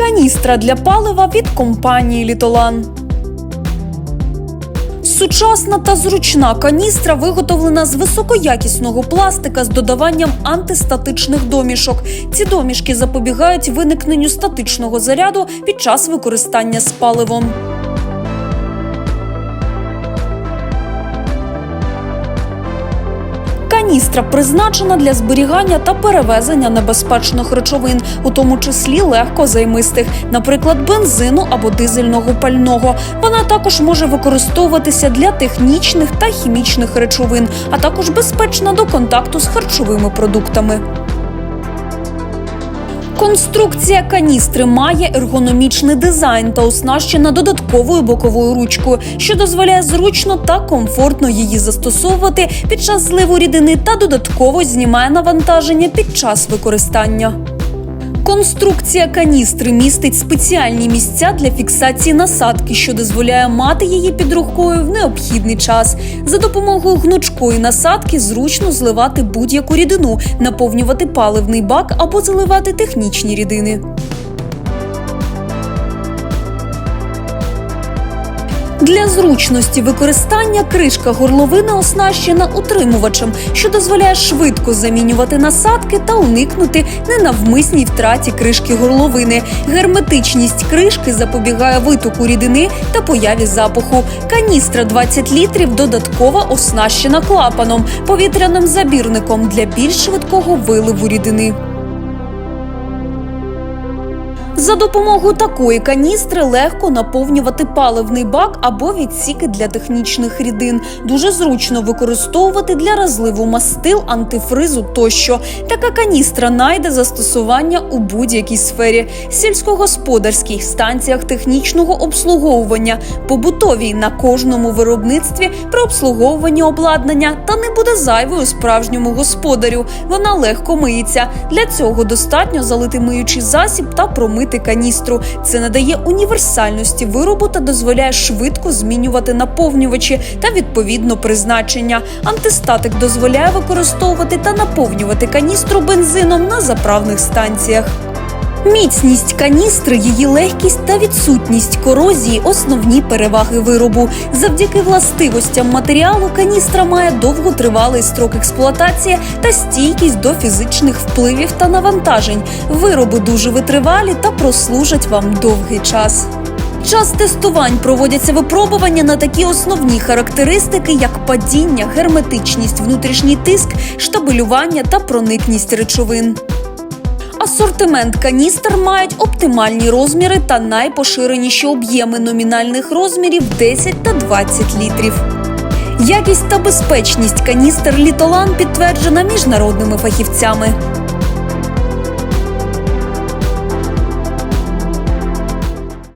Каністра для палива від компанії Літолан. Сучасна та зручна каністра виготовлена з високоякісного пластика з додаванням антистатичних домішок. Ці домішки запобігають виникненню статичного заряду під час використання з паливом. Каністра призначена для зберігання та перевезення небезпечних речовин, у тому числі легкозаймистих, наприклад, бензину або дизельного пального. Вона також може використовуватися для технічних та хімічних речовин, а також безпечна до контакту з харчовими продуктами. Конструкція каністри має ергономічний дизайн та оснащена додатковою боковою ручкою, що дозволяє зручно та комфортно її застосовувати під час зливу рідини та додатково знімає навантаження під час використання. Конструкція каністри містить спеціальні місця для фіксації насадки, що дозволяє мати її під рукою в необхідний час. За допомогою гнучкої насадки зручно зливати будь-яку рідину, наповнювати паливний бак або заливати технічні рідини. Для зручності використання кришка горловини оснащена утримувачем, що дозволяє швидко замінювати насадки та уникнути ненавмисній втраті кришки горловини. Герметичність кришки запобігає витоку рідини та появі запаху. Каністра 20 літрів додатково оснащена клапаном, повітряним забірником для більш швидкого виливу рідини. За допомогою такої каністри легко наповнювати паливний бак або відсіки для технічних рідин. Дуже зручно використовувати для розливу мастил, антифризу тощо. Така каністра найде застосування у будь-якій сфері: сільськогосподарській, станціях технічного обслуговування, побутовій на кожному виробництві при обслуговуванні обладнання та не буде зайвою справжньому господарю. Вона легко миється. Для цього достатньо залити миючий засіб та промити каністру. Це надає універсальності виробу та дозволяє швидко змінювати наповнювачі та відповідно призначення. Антистатик дозволяє використовувати та наповнювати каністру бензином на заправних станціях. Міцність каністри, її легкість та відсутність корозії основні переваги виробу. Завдяки властивостям матеріалу каністра має довготривалий строк експлуатації та стійкість до фізичних впливів та навантажень. Вироби дуже витривалі та прослужать вам довгий час. Час тестувань проводяться випробування на такі основні характеристики, як падіння, герметичність, внутрішній тиск, штабелювання та проникність речовин. Асортимент каністр мають оптимальні розміри та найпоширеніші об'єми номінальних розмірів 10 та 20 літрів. Якість та безпечність каністр Літолан підтверджена міжнародними фахівцями.